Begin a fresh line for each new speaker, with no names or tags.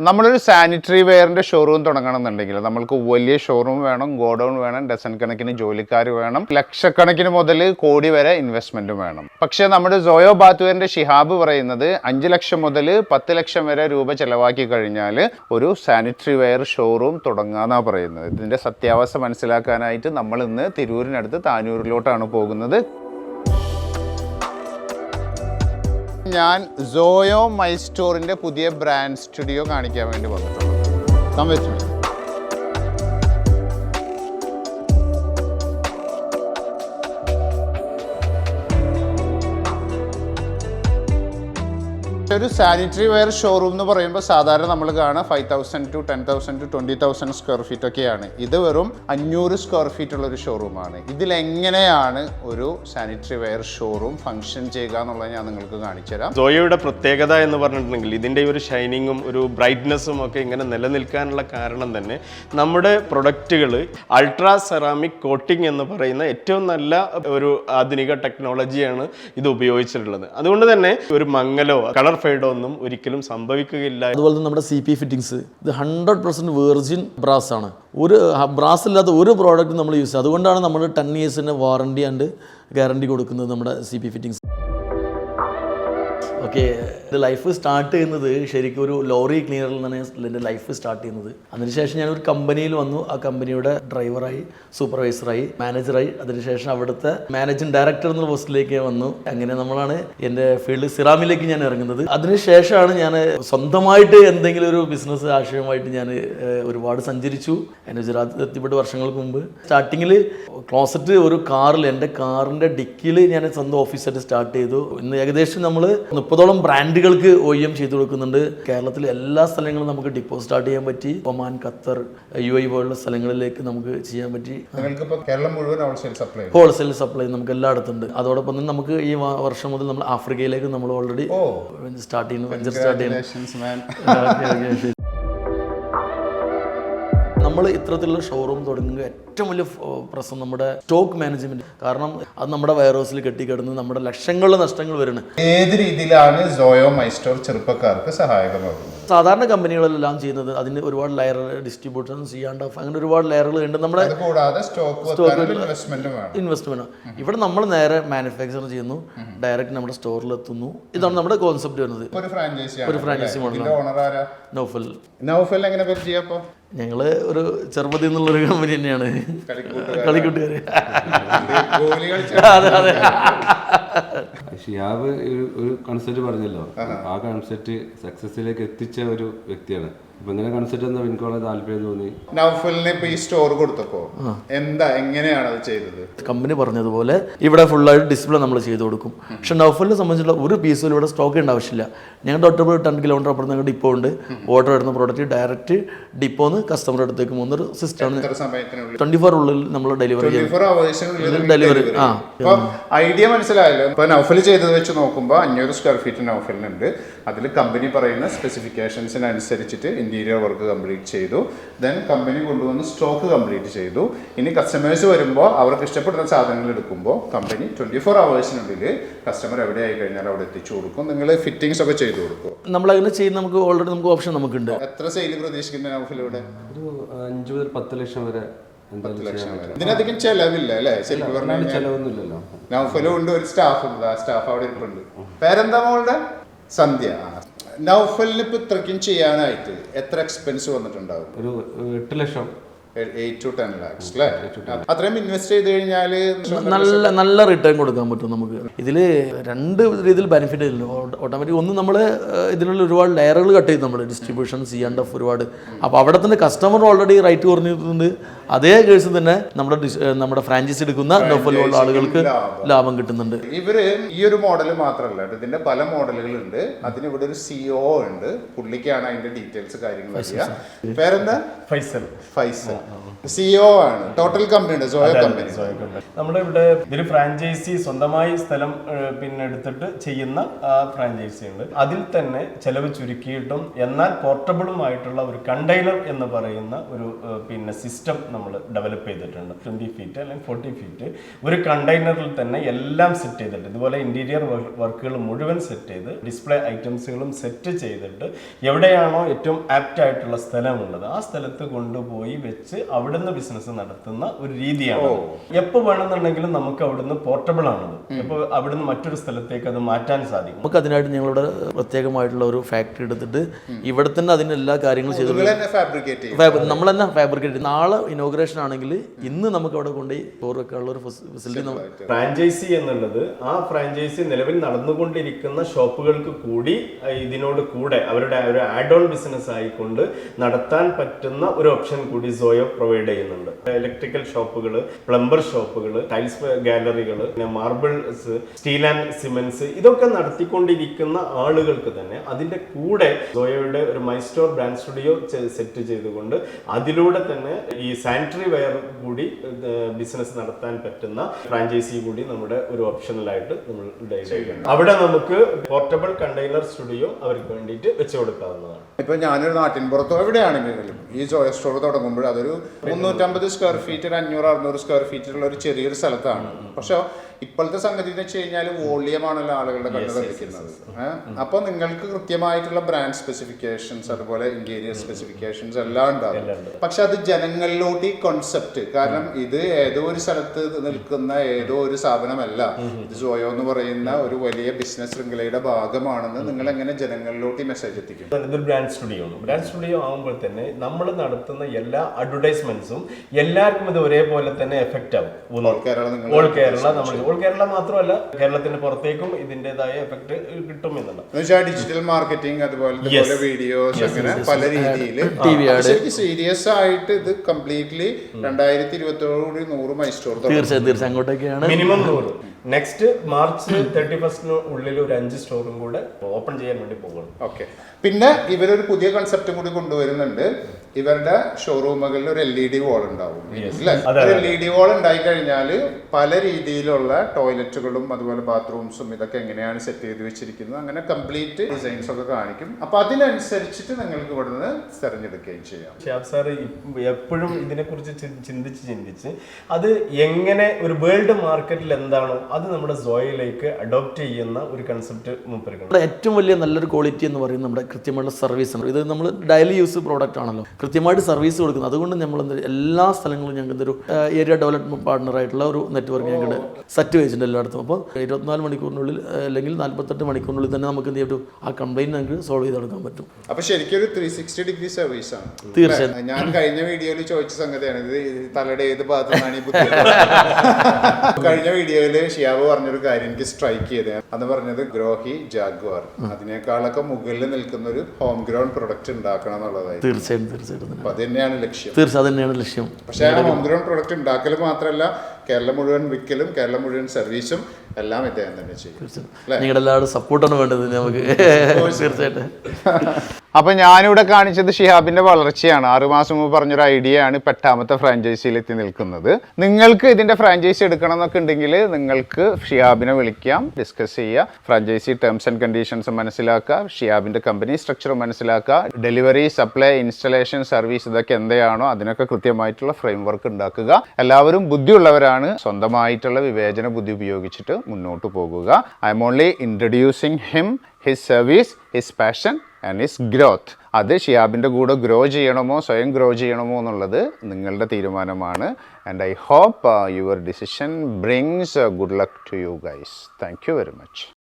നമ്മളൊരു sanitary വെയറിന്റെ showroom തുടങ്ങണമെന്നുണ്ടെങ്കിൽ നമ്മൾക്ക് വലിയ ഷോറൂം വേണം ഗോഡൗൺ വേണം ഡസൻ കണക്കിന് ജോലിക്കാർ വേണം ലക്ഷക്കണക്കിന് മുതൽ കോടി വരെ ഇൻവെസ്റ്റ്മെന്റും വേണം. പക്ഷേ നമ്മുടെ സോയോ ബാത്തുവേറിന്റെ ഷിഹാബ് പറയുന്നത് അഞ്ച് ലക്ഷം മുതൽ പത്ത് ലക്ഷം വരെ രൂപ ചിലവാക്കി കഴിഞ്ഞാൽ ഒരു സാനിറ്ററി വെയർ ഷോറൂം തുടങ്ങാന്നാണ് പറയുന്നത്. ഇതിന്റെ സത്യാവസ്ഥ മനസ്സിലാക്കാനായിട്ട് നമ്മൾ ഇന്ന് തിരൂരിനടുത്ത് താനൂരിലോട്ടാണ് പോകുന്നത്. ഞാൻ സോയോ മൈ സ്റ്റോറിന്റെ പുതിയ ബ്രാൻഡ് സ്റ്റുഡിയോ കാണിക്കാൻ വേണ്ടി വന്നിട്ടുള്ളത്. Come ഒരു സാനിറ്ററി വെയർ ഷോറൂം എന്ന് പറയുമ്പോൾ സാധാരണ നമ്മൾ കാണാം five thousand to ten thousand to twenty thousand square feet ഒക്കെയാണ്. ഇത് വെറും അഞ്ഞൂറ് സ്ക്വയർ ഫീറ്റ് ഉള്ള ഒരു ഷോറൂമാണ് ഇതിലെങ്ങനെയാണ് ഒരു സാനിറ്ററി വെയർ ഷോറൂം ഫംഗ്ഷൻ ചെയ്യുക എന്നുള്ളത് ഞാൻ നിങ്ങൾക്ക് കാണിച്ചു തരാം.
സോയയുടെ പ്രത്യേകത എന്ന് പറഞ്ഞിട്ടുണ്ടെങ്കിൽ ഇതിന്റെ ഒരു ഷൈനിങ്ങും ഒരു ബ്രൈറ്റ്നെസ്സും ഒക്കെ ഇങ്ങനെ നിലനിൽക്കാനുള്ള കാരണം തന്നെ നമ്മുടെ പ്രൊഡക്റ്റുകൾ അൾട്രാ സെറാമിക് കോട്ടിംഗ് എന്ന് പറയുന്ന ഏറ്റവും നല്ല ഒരു ആധുനിക ടെക്നോളജിയാണ് ഇത് ഉപയോഗിച്ചിട്ടുള്ളത്. അതുകൊണ്ട് തന്നെ ഒരു മങ്ങലോ കളർ ഫെയ്ഡോ ഒന്നും ഒരിക്കലും സംഭവിക്കുകയില്ല.
അതുപോലെ തന്നെ നമ്മുടെ സി പി ഫിറ്റിങ്സ് ഇത് ഹൺഡ്രഡ് പെർസെന്റ് വേർജിൻ ബ്രാസ് ആണ്. ഒരു ബ്രാസ് ഇല്ലാത്ത ഒരു പ്രോഡക്റ്റ് നമ്മൾ യൂസ് ചെയ്യുക അതുകൊണ്ടാണ് നമ്മൾ ടെൻ ഇയേഴ്സിന്റെ വാറണ്ടി ആൻഡ് ഗ്യാരണ്ടി കൊടുക്കുന്നത് നമ്മുടെ സി പി ഫിറ്റിങ്സ് ഓക്കെ എന്റെ ലൈഫ് സ്റ്റാർട്ട് ചെയ്യുന്നത് ശരിക്കും ഒരു ലോറി ക്ലീനറിൽ നിന്നാണ് എന്റെ ലൈഫ് സ്റ്റാർട്ട് ചെയ്യുന്നത്. അതിനുശേഷം ഞാൻ ഒരു കമ്പനിയിൽ വന്നു. ആ കമ്പനിയുടെ ഡ്രൈവറായി സൂപ്പർവൈസറായി മാനേജറായി അതിനുശേഷം അവിടുത്തെ മാനേജിംഗ് ഡയറക്ടർ എന്ന പോസ്റ്റിലേക്ക് വന്നു. അങ്ങനെ നമ്മളാണ് എന്റെ ഫീൽഡ് സിറാമിലേക്ക് ഞാൻ ഇറങ്ങുന്നത്. അതിനുശേഷമാണ് ഞാൻ സ്വന്തമായിട്ട് എന്തെങ്കിലും ഒരു ബിസിനസ് ആശയമായിട്ട് ഞാൻ ഒരുപാട് സഞ്ചരിച്ചു. എന്റെ ഗുജറാത്തിൽ എത്തിപ്പെട്ട് വർഷങ്ങൾക്ക് മുമ്പ്. സ്റ്റാർട്ടിങ്ങിൽ ക്ലോസറ്റ് ഒരു കാറിൽ എന്റെ കാറിന്റെ ഡിക്കിയിൽ ഞാൻ സ്വന്തം ഓഫീസായിട്ട് സ്റ്റാർട്ട് ചെയ്തു. ഇന്ന് ഏകദേശം നമ്മൾ മുപ്പതോളം ബ്രാൻഡുകൾക്ക് ഒ എം ചെയ്തു കൊടുക്കുന്നുണ്ട്. കേരളത്തിലെ എല്ലാ സ്ഥലങ്ങളും നമുക്ക് ഡിപ്പോ സ്റ്റാർട്ട് ചെയ്യാൻ പറ്റി. ഒമാൻ ഖത്തർ യു ഐ പോലുള്ള സ്ഥലങ്ങളിലേക്ക് നമുക്ക് ചെയ്യാൻ പറ്റി.
കേരളം മുഴുവൻ ഹോൾസെയിൽ സപ്ലൈ
ഹോൾസെയിൽ സപ്ലൈ നമുക്ക് എല്ലായിടത്തും ഉണ്ട് അതോടൊപ്പം തന്നെ നമുക്ക് ഈ വർഷം മുതൽ നമ്മൾ ആഫ്രിക്കയിലേക്ക് നമ്മൾ ഓൾറെഡി സ്റ്റാർട്ട് ചെയ്യുന്നു. വെഞ്ചർ സ്റ്റാർട്ട് ചെയ്യുന്നു. നമ്മൾ ഇത്തരത്തിലുള്ള ഷോറൂം തുടങ്ങുക ഏറ്റവും വലിയ പ്രശ്നം നമ്മുടെ സ്റ്റോക്ക് മാനേജ്മെന്റ് കാരണം അത് നമ്മുടെ വെയർ ഹൗസിൽ കെട്ടിക്കിടന്ന് നമ്മുടെ ലക്ഷങ്ങളുടെ നഷ്ടങ്ങൾ വരുന്നത്
ഏത് രീതിയിലാണ് സോയോ മൈസ്റ്റോർ ചെറുപ്പക്കാർക്ക് സഹായകമാകുന്നത്
സാധാരണ കമ്പനികളെല്ലാം ചെയ്യുന്നത് അതിന് ഒരുപാട് ലെയർ ഡിസ്ട്രിബ്യൂഷൻ ചെയ്യാണ്ട് അങ്ങനെ ഒരുപാട് ലെയറുകൾ ഉണ്ട്. നമ്മുടെ
ഇൻവെസ്റ്റ്മെന്റും
ഇവിടെ നമ്മൾ നേരെ മാനുഫാക്ചർ ചെയ്യുന്നു. ഡയറക്റ്റ് നമ്മുടെ സ്റ്റോറിൽ എത്തുന്നു. ഇതാണ് നമ്മുടെ കോൺസെപ്റ്റ് വരുന്നത്.
ഒരു ഫ്രാഞ്ചൈസി
ഒരു ഫ്രാഞ്ചൈസി മോഡൽ നൗഫൽ.
നൗഫൽ എങ്ങനെ
ഞങ്ങൾ ഒരു ചെറുപ്പത്തിൽ നിന്നുള്ളൊരു കമ്പനി തന്നെയാണ്. കളിക്കൂട്ടുകാര്.
ഗോലി
അതെ അതെ.
ഷിയാബ് ഒരു ഒരു കൺസെപ്റ്റ് പറഞ്ഞല്ലോ. ആ കൺസെപ്റ്റ് സക്സസിലേക്ക് എത്തിച്ച ഒരു വ്യക്തിയാണ്. അപ്പൊ ഇങ്ങനെ കൺസെപ്റ്റ് എന്താ എനിക്ക് വളരെ താല്പര്യം തോന്നി.
നൗഫലിന് ഇപ്പൊ ഈ സ്റ്റോർ കൊടുത്തപ്പോ എന്താ എങ്ങനെയാണ് അത് ചെയ്തത്?
കമ്പനി പറഞ്ഞതുപോലെ ഇവിടെ ഫുള്ളായിട്ട് ഡിസ്പ്ലേ നമ്മൾ ചെയ്തു കൊടുക്കും. പക്ഷെ നൗഫലിനെ സംബന്ധിച്ചുള്ള ഒരു പീസും ഇവിടെ സ്റ്റോക്ക് ചെയ്യേണ്ട ആവശ്യമില്ല. ഞങ്ങളുടെ പോയി ടെൻ കിലോമീറ്റർ അപ്പുറം ഞങ്ങളുടെ ഡിപ്പോ ഉണ്ട്. ഓർഡർ ഇടുന്ന പ്രോഡക്റ്റ് ഡയറക്റ്റ് ഡിപ്പോന്ന് കസ്റ്റമർ അടുത്തേക്ക് പോകുന്നൊരു സിസ്റ്റമാണ് ട്വന്റി ഫോർ ഉള്ളിൽ നമ്മൾ ഡെലിവറി ഡെലിവറി ആ.
ഐഡിയ മനസ്സിലായല്ലോ. ഇപ്പൊ നൗഫൽ ചെയ്തത് വെച്ച് നോക്കുമ്പോൾ അഞ്ഞൂറ് സ്ക്വയർ ഫീറ്റ് ഓഫറിനുണ്ട് അതിൽ കമ്പനി പറയുന്ന സ്പെസിഫിക്കേഷൻസിനനുസരിച്ചിട്ട് ഇന്റീരിയർ വർക്ക് കംപ്ലീറ്റ് ചെയ്തു. ദെൻ കമ്പനി കൊണ്ടുവന്ന് സ്റ്റോക്ക് കംപ്ലീറ്റ് ചെയ്തു. ഇനി കസ്റ്റമേഴ്സ് വരുമ്പോൾ അവർക്ക് ഇഷ്ടപ്പെടുന്ന സാധനങ്ങൾ എടുക്കുമ്പോൾ കമ്പനി ട്വന്റി ഫോർ അവേഴ്സിനുള്ളിൽ കസ്റ്റമർ എവിടെ ആയി കഴിഞ്ഞാൽ അവിടെ എത്തിച്ചു കൊടുക്കും. നിങ്ങൾ ഫിറ്റിങ്സ് ഒക്കെ ചെയ്തു കൊടുക്കും.
നമ്മൾ അങ്ങനെ ചെയ്യുന്ന നമുക്ക് ഓൾറെഡി നമുക്ക് ഓപ്ഷൻ നമുക്കുണ്ട്.
എത്ര സെയിൽ പ്രതീക്ഷിക്കുന്ന നൗഫലിലൂടെ
ഒരു അഞ്ച് മുതൽ പത്ത് ലക്ഷം വരെ
ഇതിനധികം ചെലവില്ല അല്ലേ? ശരിക്കും
ചെലവൊന്നുമില്ലല്ലോ.
നൗഫലും ഉണ്ട് ഒരു സ്റ്റാഫ് ഉണ്ട് ആ സ്റ്റാഫ് അവിടെ ഇരിപ്പുണ്ട്. പേരെന്താ മോളുടെ? സന്ധ്യ. നൗഫലിന് ഇപ്പൊ ഇത്രയ്ക്കും ചെയ്യാനായിട്ട് എത്ര എക്സ്പെൻസ് വന്നിട്ടുണ്ടാവും?
ഒരു എട്ട് ലക്ഷം.
എയ്റ്റ് ടു ടെൻ ലാക്സ് അല്ലേ അത്രയും ഇൻവെസ്റ്റ് ചെയ്ത് കഴിഞ്ഞാൽ
നല്ല നല്ല റിട്ടേൺ കൊടുക്കാൻ പറ്റും നമുക്ക്. ഇതിൽ രണ്ട് രീതിയിൽ ബെനിഫിറ്റ് ഇല്ല ഓട്ടോമാറ്റിക് ഒന്ന് നമ്മൾ ഇതിലുള്ള ഒരുപാട് ലെയറുകൾ കട്ട് ചെയ്ത് നമ്മൾ ഡിസ്ട്രിബ്യൂഷൻ സി ആൻഡ് എഫ് ഒരുപാട്. അപ്പോൾ അവിടെ തന്നെ കസ്റ്റമർ ഓൾറെഡി റൈറ്റ് കുറഞ്ഞിട്ടുണ്ട്. അതേ കേസ് തന്നെ നമ്മുടെ നമ്മുടെ ഫ്രാഞ്ചൈസി എടുക്കുന്ന നോഫലുള്ള ആളുകൾക്ക് ലാഭം. കിട്ടുന്നുണ്ട്.
ഇവർ ഈ ഒരു മോഡൽ മാത്രമല്ല. ഇതിന്റെ പല മോഡലുകളുണ്ട് അതിന് ഇവിടെ ഒരു സിഒ ഉണ്ട്. പുള്ളിക്കാണ് അതിന്റെ ഡീറ്റെയിൽസ് കാര്യങ്ങൾ പേരെന്താ?
ഫൈസൽ.
ഫൈസൽ. സിഒ ആണ്. ടോട്ടൽ കമ്പനി ഉണ്ട്. സോയോ കമ്പനി
നമ്മുടെ ഇവിടെ ഇതൊരു ഫ്രാഞ്ചൈസി സ്വന്തമായി സ്ഥലം പിന്നെ എടുത്തിട്ട് ചെയ്യുന്ന ഫ്രാഞ്ചൈസി ഉണ്ട്. അതിൽ തന്നെ ചെലവ് ചുരുക്കിയിട്ടും എന്നാൽ പോർട്ടബിളും ആയിട്ടുള്ള ഒരു കണ്ടെയ്നർ എന്ന് പറയുന്ന ഒരു പിന്നെ സിസ്റ്റം നമ്മൾ നമ്മൾ ഡെവലപ്പ് ചെയ്തിട്ടുണ്ട്. ട്വന്റി ഫീറ്റ് അല്ലെങ്കിൽ ഫോർട്ടി ഫീറ്റ് ഒരു കണ്ടെയ്നറിൽ തന്നെ എല്ലാം സെറ്റ് ചെയ്തിട്ട് ഇതുപോലെ ഇന്റീരിയർ വർക്കുകൾ മുഴുവൻ സെറ്റ് ചെയ്ത് ഡിസ്പ്ലേ ഐറ്റംസുകളും സെറ്റ് ചെയ്തിട്ട് എവിടെയാണോ ഏറ്റവും ആപ്റ്റ് ആയിട്ടുള്ള സ്ഥലമുള്ളത് ആ സ്ഥലത്ത് കൊണ്ടുപോയി വെച്ച് അവിടുന്ന് ബിസിനസ് നടത്തുന്ന ഒരു രീതിയാണ്. എപ്പോൾ വേണമെന്നുണ്ടെങ്കിലും നമുക്ക് അവിടുന്ന് പോർട്ടബിൾ ആണത്. ഇപ്പോൾ അവിടുന്ന് മറ്റൊരു സ്ഥലത്തേക്ക് അത് മാറ്റാൻ സാധിക്കും.
നമുക്ക് അതിനായിട്ട് ഞങ്ങളുടെ പ്രത്യേകമായിട്ടുള്ള ഒരു ഫാക്ടറി എടുത്തിട്ട് ഇവിടെ തന്നെ അതിന് എല്ലാ കാര്യങ്ങളും ചെയ്തു
നിങ്ങൾ തന്നെ ഫാബ്രിക്കേറ്റ് ചെയ്യും.
ഫാബ് നമ്മൾ തന്നെ ഫാബ്രിക്കേറ്റ് നാളെ ഇനോഗ്രേഷൻ ആണെങ്കിൽ ഇന്ന് നമുക്ക് അവിടെ കൊണ്ടുപോയി ടൂർ വെക്കാനുള്ള ഒരു ഫെസിലിറ്റി
ഫ്രാഞ്ചൈസി എന്നുള്ളത് ആ ഫ്രാഞ്ചൈസി നിലവിൽ നടന്നുകൊണ്ടിരിക്കുന്ന ഷോപ്പുകൾക്ക് കൂടി ഇതിനോട് കൂടെ അവരുടെ ഒരു ആഡ് ഓൺ ബിസിനസ് ആയിക്കൊണ്ട് നടത്താൻ പറ്റുന്ന ഒരു ഓപ്ഷൻ കൂടി സോയോ പ്രൊവൈഡ് ചെയ്യുന്നുണ്ട്. ഇലക്ട്രിക്കൽ ഷോപ്പുകൾ പ്ലംബർ ഷോപ്പുകൾ ടൈൽസ് ഗാലറികൾ പിന്നെ മാർബിൾസ് സ്റ്റീൽ ആൻഡ് സിമെന്റ്സ് ഇതൊക്കെ നടത്തിക്കൊണ്ടിരിക്കുന്ന ആളുകൾക്ക് തന്നെ അതിന്റെ കൂടെ സോയോയുടെ ഒരു മൈസ്റ്റോർ ബ്രാൻഡ് സ്റ്റുഡിയോ സെറ്റ് ചെയ്തുകൊണ്ട് അതിലൂടെ തന്നെ ഈ സാനിറ്ററി വെയർ കൂടി ബിസിനസ് നടത്താൻ പറ്റുന്ന ഫ്രാഞ്ചൈസി കൂടി നമ്മുടെ ഒരു ഓപ്ഷണലായിട്ട് നമ്മൾ അവിടെ നമുക്ക് പോർട്ടബിൾ കണ്ടെയ്നർ സ്റ്റുഡിയോ അവർക്ക് വേണ്ടിയിട്ട് വെച്ചു കൊടുക്കാവുന്നതാണ്.
ഇപ്പൊ ഞാനൊരു നാട്ടിൻ പുറത്തോ എവിടെയാണെങ്കിലും ഈ ജോയ സ്റ്റോർ തുടങ്ങുമ്പോൾ അതൊരു മുന്നൂറ്റമ്പത് സ്ക്വയർ ഫീറ്റ് ഒരു അഞ്ഞൂറ് അറുന്നൂറ് സ്ക്വയർ ഫീറ്റുള്ള ഒരു ചെറിയൊരു സ്ഥലത്താണ്. പക്ഷെ ഇപ്പോഴത്തെ സംഗതി എന്ന് വെച്ച് കഴിഞ്ഞാൽ വോളിയമാണല്ലോ ആളുകളുടെ കണ്ണ് ലഭിക്കുന്നത് അപ്പൊ നിങ്ങൾക്ക് കൃത്യമായിട്ടുള്ള ബ്രാൻഡ് സ്പെസിഫിക്കേഷൻസ് അതുപോലെ ഇന്റീരിയർ സ്പെസിഫിക്കേഷൻസ് എല്ലാം ഉണ്ടാവും. പക്ഷെ അത് ജനങ്ങളിലോട്ട് ഈ കോൺസെപ്റ്റ് കാരണം ഇത് ഏതോ ഒരു സ്ഥലത്ത് നിൽക്കുന്ന ഏതോ ഒരു സ്ഥാപനമല്ല. ഇത് ജോയോ എന്ന് പറയുന്ന ഒരു വലിയ ബിസിനസ് ശൃംഖലയുടെ ഭാഗമാണെന്ന് നിങ്ങൾ എങ്ങനെ ജനങ്ങളിലോട്ട് ഈ മെസ്സേജ് എത്തിക്കും?
ഇതൊരു ബ്രാൻഡ് സ്റ്റുഡിയോ ബ്രാൻഡ് സ്റ്റുഡിയോ ആകുമ്പോൾ തന്നെ നമ്മൾ നടത്തുന്ന എല്ലാ അഡ്വർടൈസ്മെന്റ്സും എല്ലാവർക്കും ഇത് ഒരേപോലെ തന്നെ എഫക്റ്റ് ആവും.
ഓൾ കേരള
നമ്മൾ ഓൾ കേരള മാത്രമല്ല കേരളത്തിന് പുറത്തേക്കും ഇതിന്റെതായ എഫക്ട് കിട്ടും എന്നുള്ളത്
എന്നുവെച്ചാൽ ഡിജിറ്റൽ മാർക്കറ്റിംഗ് അതുപോലെ വീഡിയോസ് അങ്ങനെ പല രീതിയിൽ സീരിയസ് ആയിട്ട് ഇത് കംപ്ലീറ്റ്ലി രണ്ടായിരത്തി ഇരുപത്തോടുകൂടി നൂറ് മൈസ്റ്റോർ
തീർച്ചയായും തീർച്ചയായും. അങ്ങോട്ടേക്കാണ്.
മിനിമം നൂറ്. നെക്സ്റ്റ് മാർച്ച് തേർട്ടി ഫസ്റ്റിന് ഉള്ളിൽ ഒരു അഞ്ച് സ്റ്റോറും കൂടെ ഓപ്പൺ ചെയ്യാൻ വേണ്ടി പോകുന്നു
ഓക്കെ പിന്നെ ഇവരൊരു പുതിയ കൺസെപ്റ്റും കൂടി കൊണ്ടുവരുന്നുണ്ട്. ഇവരുടെ ഷോറൂമുകളിൽ ഒരു എൽ ഇ ഡി വാൾ ഉണ്ടാവും. എൽ ഇ ഡി വാൾ ഉണ്ടായി കഴിഞ്ഞാൽ പല രീതിയിലുള്ള ടോയ്ലറ്റുകളും അതുപോലെ ബാത്റൂംസും ഇതൊക്കെ എങ്ങനെയാണ് സെറ്റ് ചെയ്ത് വെച്ചിരിക്കുന്നത് അങ്ങനെ കംപ്ലീറ്റ് ഡിസൈൻസ് ഒക്കെ കാണിക്കും. അപ്പൊ അതിനനുസരിച്ചിട്ട് നിങ്ങൾക്ക് ഇവിടുന്ന് തെരഞ്ഞെടുക്കുകയും ചെയ്യാം.
ഷാബ് സാർ എപ്പോഴും ഇതിനെക്കുറിച്ച് കുറിച്ച് ചിന്തിച്ച് ചിന്തിച്ച് അത് എങ്ങനെ ഒരു വേൾഡ് മാർക്കറ്റിൽ എന്താണോ അത് നമ്മുടെ സോയിലേക്ക് അഡോപ്റ്റ് ചെയ്യുന്ന ഒരു കൺസെപ്റ്റ് മൂപ്പർക്കുണ്ട്
നമ്മുടെ ഏറ്റവും വലിയ നല്ലൊരു ക്വാളിറ്റി എന്ന് പറയുന്നത് നമ്മുടെ കൃത്യമായിട്ടുള്ള സർവീസ് ആണ്. ഇത് നമ്മൾ ഡെയിലി യൂസ് പ്രോഡക്റ്റ് ആണല്ലോ. കൃത്യമായിട്ട് സർവീസ് കൊടുക്കുന്നത്. അതുകൊണ്ട് നമ്മൾ എല്ലാ സ്ഥലങ്ങളും ഞങ്ങൾക്ക് ഒരു ഏരിയ ഡെവലപ്മെന്റ് പാർട്ണർ ആയിട്ടുള്ള ഒരു നെറ്റ്വർക്ക് ഞങ്ങളുടെ സെറ്റ് വെച്ചിട്ടുണ്ട് എല്ലായിടത്തും. അപ്പോൾ ഇരുപത്തിനാല് മണിക്കൂറിനുള്ളിൽ അല്ലെങ്കിൽ നാൽപ്പത്തെട്ട് മണിക്കൂറിനുള്ളിൽ തന്നെ നമുക്ക് എന്ത് ചെയ്യും ആ കംപ്ലൈന്റ് ഞങ്ങൾക്ക് സോൾവ് ചെയ്തെടുക്കാൻ പറ്റും.
അപ്പോൾ ശരിക്കും ഒരു ത്രീ സിക്സ്റ്റി ഡിഗ്രി സർവീസ് ആണ്
തീർച്ചയായും.
ഞാൻ കഴിഞ്ഞ വീഡിയോയിൽ ചോദിച്ച സംഗതിയാണ്. ഇത് തലയുടെ ഏത് ഭാഗത്താണ് നിന്നാണ് ഈ ബുദ്ധി കഴിഞ്ഞ വീഡിയോയിൽ ഷിയാബ് പറഞ്ഞൊരു കാര്യം എനിക്ക് സ്ട്രൈക്ക് ചെയ്തത് അന്ന് പറഞ്ഞത് ഗ്രോഹി ജാഗ്വാർ. അതിനേക്കാളൊക്കെ മുകളിൽ നിൽക്കുന്ന ഒരു ഹോം ഗ്രൗണ്ട് പ്രൊഡക്റ്റ് ഉണ്ടാക്കണം എന്നുള്ളതായി.
തീർച്ചയായും തീർച്ചയായിട്ടും.
അത് തന്നെയാണ് ലക്ഷ്യം.
തീർച്ചയായും തന്നെയാണ് ലക്ഷ്യം.
പക്ഷേ ആ ഹോം ഗ്രൗണ്ട് പ്രൊഡക്റ്റ് ഉണ്ടാക്കൽ മാത്രമല്ല കേരളം മുഴുവൻ വിൽക്കലും കേരളം മുഴുവൻ സർവീസും എല്ലാം ഇദ്ദേഹം തന്നെ ചെയ്യും.
നിങ്ങളുടെ എല്ലാവരും സപ്പോർട്ടാണ് വേണ്ടത് നമുക്ക്. തീർച്ചയായിട്ടും.
അപ്പൊ ഞാനിവിടെ കാണിച്ചത് ഷിഹാബിന്റെ വളർച്ചയാണ്. ആറുമാസം മുമ്പ് പറഞ്ഞൊരു ഐഡിയ ആണ് പെട്ടാമത്തെ ഫ്രാഞ്ചൈസിയിൽ എത്തി നിൽക്കുന്നത്. നിങ്ങൾക്ക് ഇതിന്റെ ഫ്രാഞ്ചൈസി എടുക്കണം എന്നൊക്കെ ഉണ്ടെങ്കിൽ നിങ്ങൾക്ക് ഷിഹാബിനെ വിളിക്കാം ഡിസ്കസ് ചെയ്യുക ഫ്രാഞ്ചൈസി ടേംസ് ആൻഡ് കണ്ടീഷൻസ് മനസ്സിലാക്കുക ഷിഹാബിന്റെ കമ്പനി സ്ട്രക്ചർ മനസ്സിലാക്കുക ഡെലിവറി സപ്ലൈ ഇൻസ്റ്റലേഷൻ സർവീസ് ഇതൊക്കെ എന്തെയാണോ അതിനൊക്കെ കൃത്യമായിട്ടുള്ള ഫ്രെയിം വർക്ക് ഉണ്ടാക്കുക. എല്ലാവരും ബുദ്ധിയുള്ളവരാണ്. സ്വന്തമായിട്ടുള്ള വിവേചന ബുദ്ധി ഉപയോഗിച്ചിട്ട് മുന്നോട്ട് പോകുക. I'm only introducing him his service his passion and his growth അത് ഷിയാബിന്റെ കൂടെ ഗ്രോ ചെയ്യണമോ സ്വയം ഗ്രോ ചെയ്യണമോ എന്നുള്ളത് നിങ്ങളുടെ തീരുമാനമാണ്. And I hope your decision brings good luck to you guys thank you very much